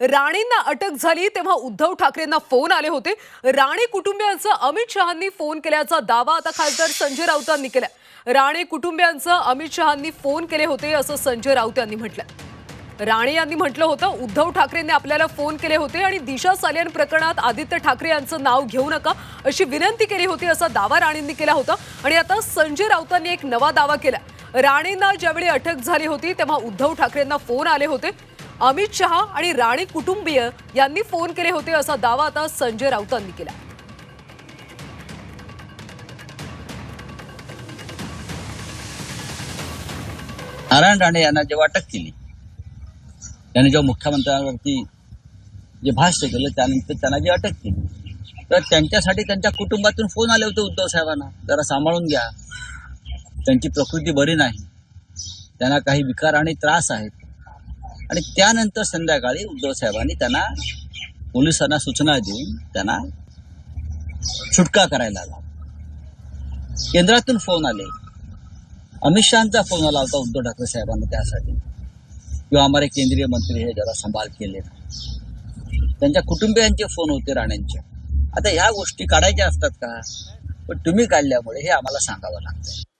राणेंना अटक झाली तेव्हा उद्धव ठाकरेंना फोन आले होते. राणे कुटुंबियांचं अमित शहांनी फोन केल्याचा दावा आता खासदार संजय राऊतांनी केला राणे कुटुंबियांचं अमित शहांनी फोन केले होते असं संजय राऊत यांनी म्हटलं राणे यांनी म्हटलं होतं उद्धव ठाकरेंनी आपल्याला फोन केले होते आणि दिशा सालियन प्रकरणात आदित्य ठाकरे यांचं नाव घेऊ नका अशी विनंती केली होती असा दावा राणेंनी केला होता. आणि आता संजय राऊतांनी एक नवा दावा केला राणेंना ज्यावेळी अटक झाली होती तेव्हा उद्धव ठाकरेंना फोन आले होते. अमित शहा आणि राणे कुटुंबीय यांनी फोन केले होते असा दावा आता संजय राऊतांनी केला. नारायण राणे यांना जेव्हा अटक केली त्यांनी जेव्हा मुख्यमंत्र्यांवरती जे भाष्य केलं त्यानंतर त्यांना जी अटक केली तर त्यांच्यासाठी त्यांच्या कुटुंबातून फोन आले होते उद्धव साहेबांना जरा सांभाळून घ्या त्यांची प्रकृती बरी नाही त्यांना काही विकार आणि त्रास आहेत. आणि त्यानंतर संध्याकाळी उद्धव साहेबांनी त्यांना पोलिसांना सूचना देऊन त्यांना सुटका करायला आला. केंद्रातून फोन आले. अमित शहाचा फोन आला होता उद्धव ठाकरे साहेबांना त्यासाठी. किंवा आम्हाला केंद्रीय मंत्री हे जरा सांभाळ केले. त्यांच्या कुटुंबियांचे फोन होते राणेंचे. आता ह्या गोष्टी काढायच्या असतात का? पण तुम्ही काढल्यामुळे हे आम्हाला सांगावं लागतं